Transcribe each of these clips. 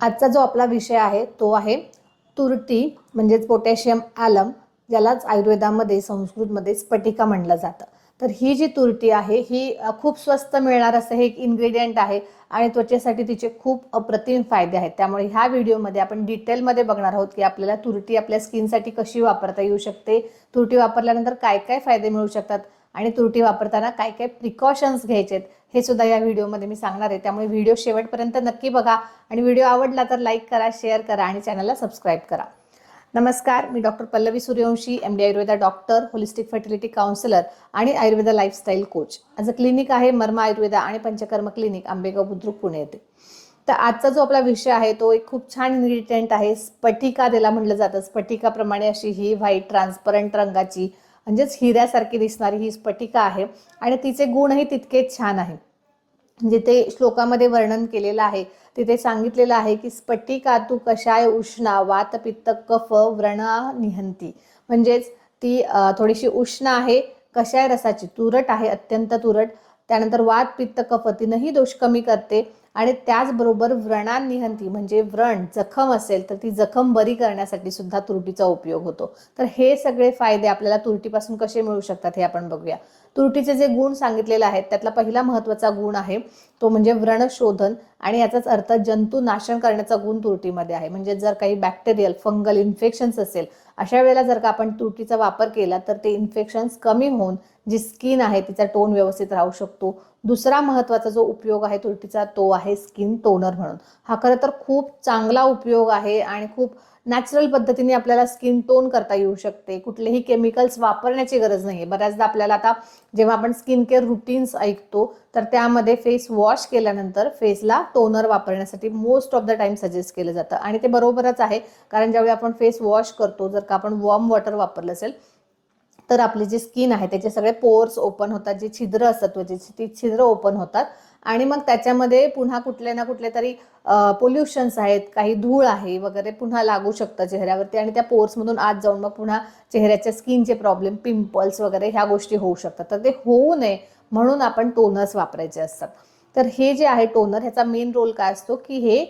आजचा जो आपला विषय आहे तो आहे तुरटी म्हणजेच पोटॅशियम ॲलम ज्यालाच आयुर्वेदामध्ये संस्कृतमध्ये स्फटिका म्हटलं जातं. तर ही जी तुरटी आहे ही खूप स्वस्त मिळणार असं हे एक इन्ग्रेडियंट आहे आणि त्वचेसाठी तिचे खूप अप्रतिम फायदे आहेत. त्यामुळे ह्या व्हिडिओमध्ये आपण डिटेलमध्ये बघणार आहोत की आपल्याला तुरटी आपल्या स्किनसाठी कशी वापरता येऊ शकते तुरटी वापरल्यानंतर काय काय फायदे मिळू शकतात आणि तुरटी वापरताना काय काय प्रिकॉशन्स घ्यायचे आहेत हे सुद्धा या व्हिडिओमध्ये मी सांगणार आहे. त्यामुळे व्हिडिओ शेवटपर्यंत नक्की बघा. आणि व्हिडिओ आवडला तर लाईक करा शेअर करा आणि चॅनलला सबस्क्राईब करा. नमस्कार मी doctor Pallavi Suryavanshi M D Ayurveda doctor holistic fertility counsellor आणि आयुर्वेदा लाईफस्टाईल कोच आज क्लिनिक आहे मर्मा आयुर्वेदा आणि पंचकर्म क्लिनिक आंबेगाव बुद्रुक पुणे येथे. तर आजचा जो आपला विषय आहे तो एक खूप छान इन्ग्रेडियंट आहे स्फटिका त्याला म्हटलं जातं. स्फटिकाप्रमाणे अशी ही व्हाईट ट्रान्सपरंट रंगाची म्हणजेच हिऱ्यासारखी दिसणारी ही स्फटिका आहे. आणि तिचे गुणही तितकेच छान आहे. म्हणजे ते श्लोकामध्ये वर्णन केलेलं आहे तिथे सांगितलेलं आहे की स्फटिका तू कशाय उष्णा? वात पित्त कफ व्रणा निहंती. म्हणजेच ती थोडीशी उष्ण आहे. कशाय रसाची? तुरट आहे अत्यंत तुरट. त्यानंतर वात पित्त कफ तिनंही दोष कमी करते. आणि त्याचबरोबर व्रणांनिहंती म्हणजे व्रण जखम असेल तर ती जखम बरी करण्यासाठी सुद्धा तुरटीचा उपयोग होतो. तर हे सगळे फायदे आपल्याला तुरटीपासून कसे मिळू शकतात हे आपण बघूया. तुरटीचे जे गुण सांगितलेले आहेत त्यातला पहिला महत्त्वाचा गुण आहे तो म्हणजे व्रणशोधन आणि याचाच अर्थ जंतू नाशन करण्याचा गुण तुरटीमध्ये आहे. म्हणजे जर काही बॅक्टेरियल फंगल इन्फेक्शन्स असेल अशा वेळेला जर का आपण तुरटीचा वापर केला तर ते इन्फेक्शन्स कमी होऊन जी स्किन आहे तिचा टोन व्यवस्थित राहू शकतो. दुसरा महत्त्वाचा जो उपयोग आहे तुरटीचा तो आहे स्किन टोनर म्हणून. हा खरं तर खूप चांगला उपयोग आहे आणि खूप नॅचरल पद्धतीने आपल्याला स्किन टोन करता येऊ शकते. कुठलेही केमिकल्स वापरण्याची गरज नाही आहे बऱ्याचदा आपल्याला आता जेव्हा आपण स्किन केअर रुटीन्स ऐकतो तर त्यामध्ये फेस वॉश केल्यानंतर फेसला टोनर वापरण्यासाठी most of the time suggest केलं जातं. आणि ते बरोबरच आहे कारण ज्यावेळी आपण फेस वॉश करतो जर का आपण वॉर्म वॉटर वापरलं असेल तर आपली जी स्किन आहे त्याचे सगळे पोर्स ओपन होतात जे छिद्र असतात त्वचेची ती छिद्र ओपन होतात. आणि मग त्याच्यामध्ये पुन्हा कुठले ना कुठले तरी पोल्युशन्स आहेत काही धूळ आहे वगैरे पुन्हा लागू शकतं चेहऱ्यावरती आणि त्या पोर्समधून आत जाऊन मग पुन्हा चेहऱ्याच्या स्किनचे प्रॉब्लेम पिंपल्स वगैरे ह्या गोष्टी होऊ शकतात. तर ते होऊ नये म्हणून आपण टोनर्स वापरायचे असतात. तर हे जे आहे टोनर ह्याचा मेन रोल काय असतो की हे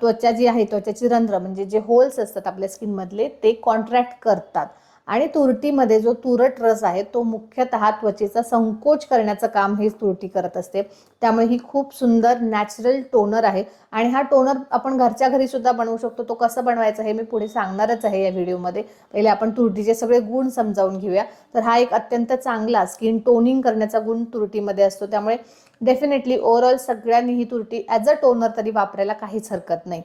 त्वचा जी आहे त्वचाची रंध्र म्हणजे जे होल्स असतात आपल्या स्किनमधले ते कॉन्ट्रॅक्ट करतात. आणि तुरटीमध्ये जो तुरट रस आहे तो मुख्यतः त्वचेचा संकोच करण्याचं काम ही तुरटी करत असते. त्यामुळे ही खूप सुंदर नॅचरल टोनर आहे. आणि हा टोनर आपण घरच्या घरी सुद्धा बनवू शकतो. तो कसं बनवायचा हे मी पुढे सांगणारच आहे या व्हिडिओमध्ये. पहिले आपण तुरटीचे सगळे गुण समजावून घेऊया. तर हा एक अत्यंत चांगला स्किन टोनिंग करण्याचा गुण तुरटीमध्ये असतो. त्यामुळे डेफिनेटली ओव्हरऑल सगळ्यांनी ही तुरटी ॲज अ टोनर तरी वापरायला काहीच हरकत नाही.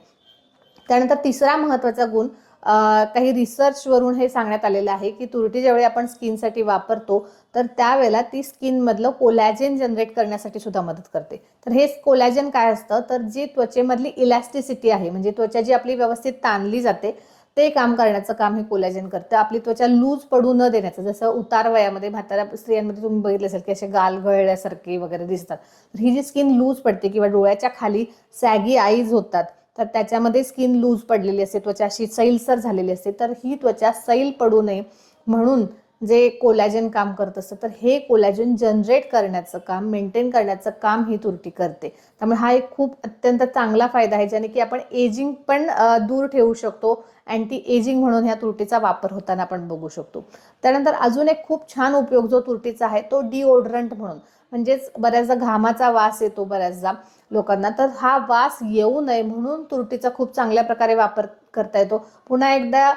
त्यानंतर तिसरा महत्त्वाचा गुण काही रिसर्चवरून हे सांगण्यात आलेलं आहे की तुरटी ज्यावेळी आपण स्किनसाठी वापरतो तर त्यावेळेला ती स्किनमधलं कोलॅजेन जनरेट करण्यासाठी सुद्धा मदत करते. तर हे कोलॅजेन काय असतं? तर जी त्वचेमधली इलॅस्टिसिटी आहे म्हणजे त्वचा जी आपली व्यवस्थित ताणली जाते ते काम करण्याचं काम हे कोलॅजन करतं. आपली त्वचा लूज पडू न देण्याचं जसं उतार वयामध्ये म्हाताऱ्या स्त्रियांमध्ये तुम्ही बघितलं असेल की असे गाल गळल्यासारखे वगैरे दिसतात. तर ही जी स्किन लूज पडते किंवा डोळ्याच्या खाली सॅगी आईज होतात तर त्याच्यामध्ये स्किन लूज पडलेली असते त्वचा अशी सैलसर झालेली असते तर ही त्वचा सैल पडू नये म्हणून जे कोलॅजन काम करत असतं तर हे कोलॅजन जनरेट करण्याचं काम मेंटेन करण्याचं काम ही तुरटी करते. त्यामुळे हा एक खूप अत्यंत चांगला फायदा आहे ज्याने की आपण एजिंग पण दूर ठेवू शकतो. अँटी एजिंग म्हणून ह्या तुरटीचा वापर होताना आपण बघू शकतो. त्यानंतर अजून एक खूप छान उपयोग जो तुरटीचा आहे तो डिओड्रंट म्हणून. म्हणजेच बऱ्याचदा घामाचा वास येतो बऱ्याचदा लोकांना तर हा वास येऊ नये म्हणून तुरटीचा खूप चांगल्या प्रकारे वापर करता येतो. पुन्हा एकदा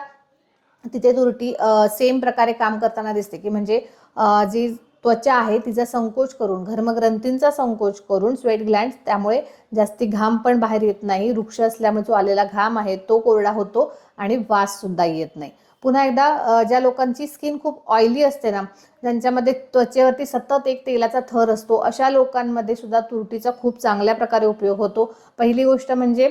तिथे तुरटी सेम प्रकारे काम करताना दिसते की म्हणजे जी त्वचा आहे तिचा संकोच करून घर्मग्रंथींचा संकोच करून स्वेट ग्लँड त्यामुळे जास्ती घाम पण बाहेर येत नाही. वृक्ष असल्यामुळे जो आलेला घाम आहे तो कोरडा होतो आणि वास सुद्धा येत नाही. पुन्हा एकदा ज्या लोकांची स्किन खूप ऑइली असते ना ज्यांच्यामध्ये त्वचेवरती सतत एक तेलाचा थर असतो अशा लोकांमध्ये सुद्धा तुरटीचा खूप चांगल्या प्रकारे उपयोग होतो. पहिली गोष्ट म्हणजे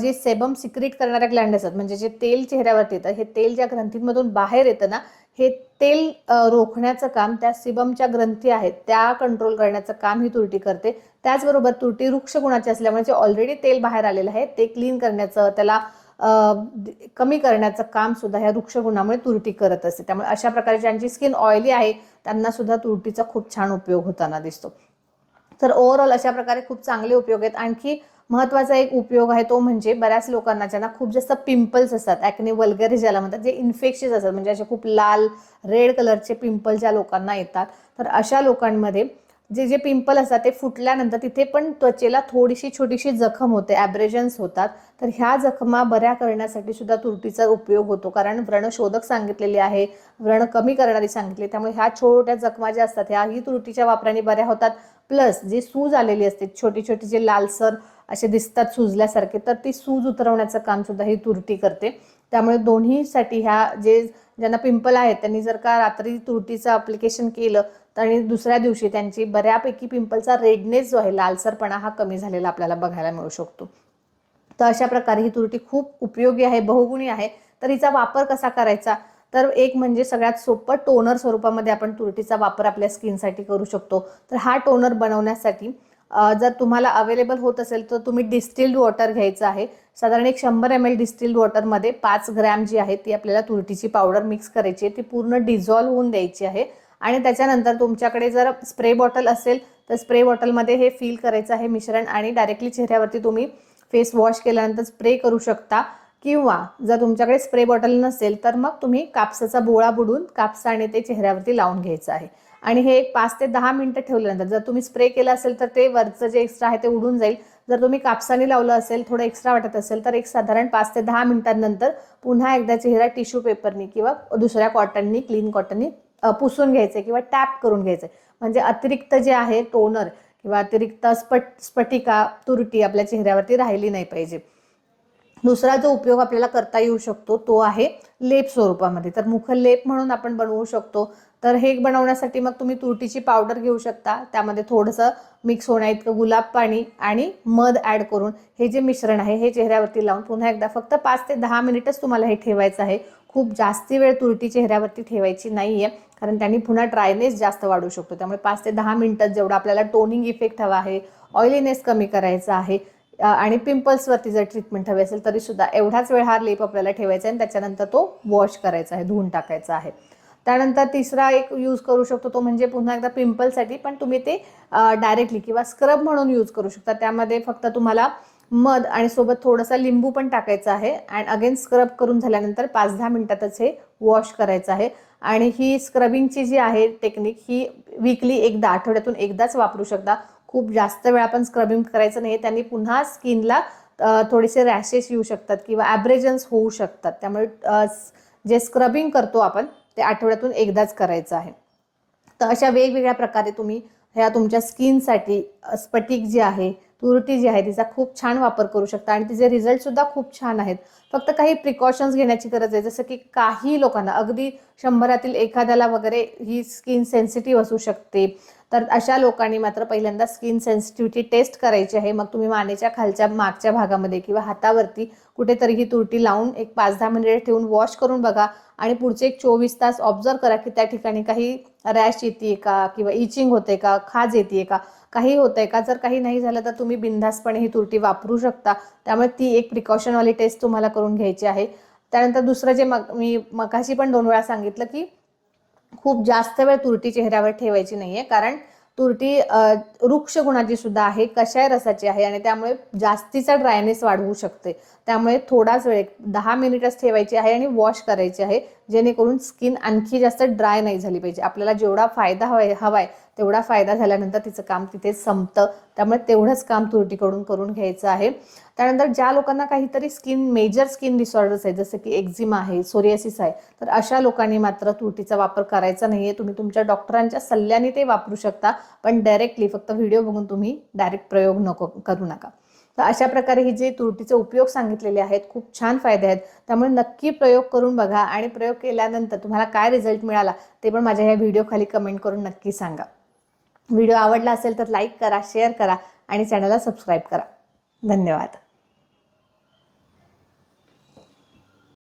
जे सेबम सिक्रेट करणाऱ्या ग्लँड असतात म्हणजे जे तेल चेहऱ्यावरती येतं हे तेल ज्या ग्रंथींमधून बाहेर येतं ना हे तेल रोखण्याचं काम त्या सिबमच्या ग्रंथी आहेत त्या कंट्रोल करण्याचं काम ही तुरटी करते. त्याचबरोबर तुरटी वृक्ष गुणाची असल्यामुळे जे ऑलरेडी तेल बाहेर आलेलं आहे ते क्लीन करण्याचं त्याला कमी करण्याचं काम सुद्धा ह्या वृक्ष गुणामुळे तुरटी करत असते. त्यामुळे अशा प्रकारे ज्यांची स्किन ऑइली आहे त्यांना सुद्धा तुरटीचा खूप छान उपयोग होताना दिसतो. तर ओव्हरऑल अशा प्रकारे खूप चांगले उपयोग आहेत. आणखी महत्त्वाचा एक उपयोग आहे तो म्हणजे बऱ्याच लोकांना ज्यांना खूप जास्त पिंपल्स असतात. ॲक्ने वल्गरी ज्याला म्हणतात जे इन्फेक्शियस असतात. म्हणजे असे खूप लाल रेड कलरचे पिंपल ज्या लोकांना येतात. तर अशा लोकांमध्ये जे जे पिंपल असतात ते फुटल्यानंतर तिथे पण त्वचेला थोडीशी छोटीशी जखम होते. ॲब्रेजन्स होतात. तर ह्या जखमा बऱ्या करण्यासाठी सुद्धा तुरटीचा उपयोग होतो. कारण व्रणशोधक सांगितलेली आहे. व्रण कमी करणारी सांगितली. त्यामुळे ह्या छोट्या जखमा ज्या असतात ह्याही तुरटीच्या वापराने बऱ्या होतात. प्लस जी सूज आलेली असते छोटी छोटी जे लालसर असे दिसतात सुजल्यासारखे तर ती सूज उतरवण्याचं काम सुद्धा ही तुरटी करते. त्यामुळे दोन्हीसाठी ह्या जे ज्यांना पिंपल आहेत त्यांनी जर का रात्री तुरटीचं अप्लिकेशन केलं तर आणि दुसऱ्या दिवशी त्यांची बऱ्यापैकी पिंपलचा रेडनेस जो आहे लालसरपणा हा कमी झालेला आपल्याला बघायला मिळू शकतो. तर अशा प्रकारे ही तुरटी खूप उपयोगी आहे बहुगुणी आहे. तर हिचा वापर कसा करायचा? तर एक म्हणजे सगळ्यात सोपं टोनर स्वरूपामध्ये आपण तुरटीचा वापर आपल्या स्किनसाठी करू शकतो. तर हा टोनर बनवण्यासाठी जर तुम्हाला अवेलेबल होत असेल तर तुम्ही डिस्टिल्ड वॉटर घ्यायचं आहे. साधारण एक शंभर एम एल डिस्टिल्ड वॉटरमध्ये पाच ग्रॅम जी आहे ती आपल्याला तुरटीची पावडर मिक्स करायची आहे. ती पूर्ण डिझॉल्व्ह होऊन द्यायची आहे. आणि त्याच्यानंतर तुमच्याकडे जर स्प्रे बॉटल असेल तर स्प्रे बॉटलमध्ये हे फील करायचं आहे मिश्रण आणि डायरेक्टली चेहऱ्यावरती तुम्ही फेस वॉश केल्यानंतर स्प्रे करू शकता. किंवा जर तुमच्याकडे स्प्रे बॉटल नसेल तर मग तुम्ही कापसाचा बोळा बुडून कापसाने ते चेहऱ्यावरती लावून घ्यायचं आहे. आणि हे एक पाच ते दहा मिनिटं ठेवल्यानंतर जर तुम्ही स्प्रे केलं असेल तर ते वरचं जे एक्स्ट्रा आहे ते उडून जाईल. जर तुम्ही कापसाने लावलं असेल थोडं एक्स्ट्रा वाटत असेल तर एक साधारण पाच ते दहा मिनिटांनंतर पुन्हा एकदा चेहरा टिश्यू पेपरनी किंवा दुसऱ्या कॉटननी क्लीन कॉटननी पुसून घ्यायचे किंवा टॅप करून घ्यायचे. म्हणजे अतिरिक्त जे आहे टोनर किंवा अतिरिक्त स्पट स्फटिका तुरटी आपल्या चेहऱ्यावरती राहिली नाही पाहिजे. दुसरा जो उपयोग आपल्याला करता येऊ शकतो तो आहे लेप स्वरूपामध्ये. तर मुखलेप म्हणून आपण बनवू शकतो. तर हे बनवण्यासाठी मग तुम्ही तुरटीची पावडर घेऊ शकता. त्यामध्ये थोडंसं मिक्स होण्या इतकं गुलाब पाणी आणि मध ॲड करून हे जे मिश्रण आहे हे चेहऱ्यावरती लावून पुन्हा एकदा फक्त पाच ते दहा मिनिटच तुम्हाला हे ठेवायचं आहे. खूप जास्ती वेळ तुरटी चेहऱ्यावरती ठेवायची नाही आहे कारण त्यांनी पुन्हा ड्रायनेस जास्त वाढू शकतो. त्यामुळे पाच ते दहा मिनिटात जेवढा आपल्याला टोनिंग इफेक्ट हवा आहे ऑइलीनेस कमी करायचा आहे आणि पिंपल्सवरती जर ट्रीटमेंट हवी असेल तरी सुद्धा एवढाच वेळ हा लेप आपल्याला ठेवायचा आहे आणि त्याच्यानंतर तो वॉश करायचा आहे धुवून टाकायचा आहे. त्यानंतर तिसरा एक यूज करू शकतो तो म्हणजे पुन्हा एकदा पिंपलसाठी पण तुम्ही ते डायरेक्टली किंवा स्क्रब म्हणून यूज करू शकता. त्यामध्ये फक्त तुम्हाला मध आणि सोबत थोडासा लिंबू पण टाकायचा आहे. अँड अगेन स्क्रब करून झाल्यानंतर पाच दहा मिनिटातच हे वॉश करायचं आहे. आणि ही स्क्रबिंगची जी आहे टेक्निक ही वीकली एकदा आठवड्यातून एकदाच वापरू शकता. खूप जास्त वेळ आपण स्क्रबिंग करायचं नाही त्यांनी पुन्हा स्किनला थोडेसे रॅशेस येऊ शकतात किंवा ॲब्रेजन्स होऊ शकतात. त्यामुळे जे स्क्रबिंग करतो आपण ते आठवड्यातून एकदाच करायचं आहे. तर अशा वेगवेगळ्या प्रकारे तुम्ही ह्या तुमच्या स्किनसाठी स्फटिक जी आहे तुरटी जी आहे तिचा खूप छान वापर करू शकता आणि तिचे रिझल्टसुद्धा खूप छान आहेत. फक्त काही प्रिकॉशन्स घेण्याची गरज आहे. जसं की काही लोकांना अगदी शंभरातील एखाद्याला वगैरे ही स्किन सेन्सिटिव्ह असू शकते. तर अशा लोकांनी मात्र पहिल्यांदा स्किन सेन्सिटिव्हिटी टेस्ट करायची आहे. मग तुम्ही मानेच्या खालच्या मागच्या भागामध्ये किंवा हातावरती कुठेतरी ही तुरटी लावून एक पाच दहा मिनिटे ठेवून वॉश करून बघा. आणि पुढचे एक चोवीस तास ऑब्झर्व करा की त्या ठिकाणी काही रॅश येते का? किंवा इचिंग होते का? खाज येते का? काही होतंय का? जर काही नाही झालं तर तुम्ही बिनधास्तपणे ही तुरटी वापरू शकता. त्यामुळे ती एक प्रिकॉशनवाली टेस्ट तुम्हाला करून घ्यायची आहे. त्यानंतर दुसरं जे मग मी मकाशी पण दोन वेळा सांगितलं की खूप जास्त वेळ तुरटी चेहऱ्यावर ठेवायची नाहीये. कारण तुरटी वृक्ष गुणाची सुद्धा आहे कशाय रसाची आहे आणि त्यामुळे जास्तीचा ड्रायनेस वाढवू शकते. त्यामुळे थोडाच वेळ दहा मिनिटच ठेवायची आहे आणि वॉश करायची आहे जेणेकरून स्किन आणखी जास्त ड्राय नाही झाली पाहिजे. आपल्याला जेवढा फायदा हवाय हवाय तेवढा फायदा झाल्यानंतर तिचं काम तिथे संपतं. त्यामुळे तेवढंच काम तुरटीकडून करून घ्यायचं आहे. त्यानंतर ज्या लोकांना काहीतरी स्किन मेजर स्किन डिसऑर्डर्स आहे जसं की एक्झिमा आहे सोरियासिस आहे तर अशा लोकांनी मात्र तुरटीचा वापर करायचा नाही आहे तुम्ही तुमच्या डॉक्टरांच्या सल्ल्याने ते वापरू शकता पण डायरेक्टली फक्त व्हिडिओ बघून तुम्ही डायरेक्ट प्रयोग नको करू नका. तर अशा प्रकारे ही जे तुरटीचे उपयोग सांगितलेले आहेत खूप छान फायदे आहेत. त्यामुळे नक्की प्रयोग करून बघा आणि प्रयोग केल्यानंतर तुम्हाला काय रिझल्ट मिळाला ते पण माझ्या ह्या व्हिडिओ खाली कमेंट करून नक्की सांगा. व्हिडिओ आवडला असेल तर लाईक करा शेअर करा आणि चॅनलला सबस्क्राईब करा. धन्यवाद.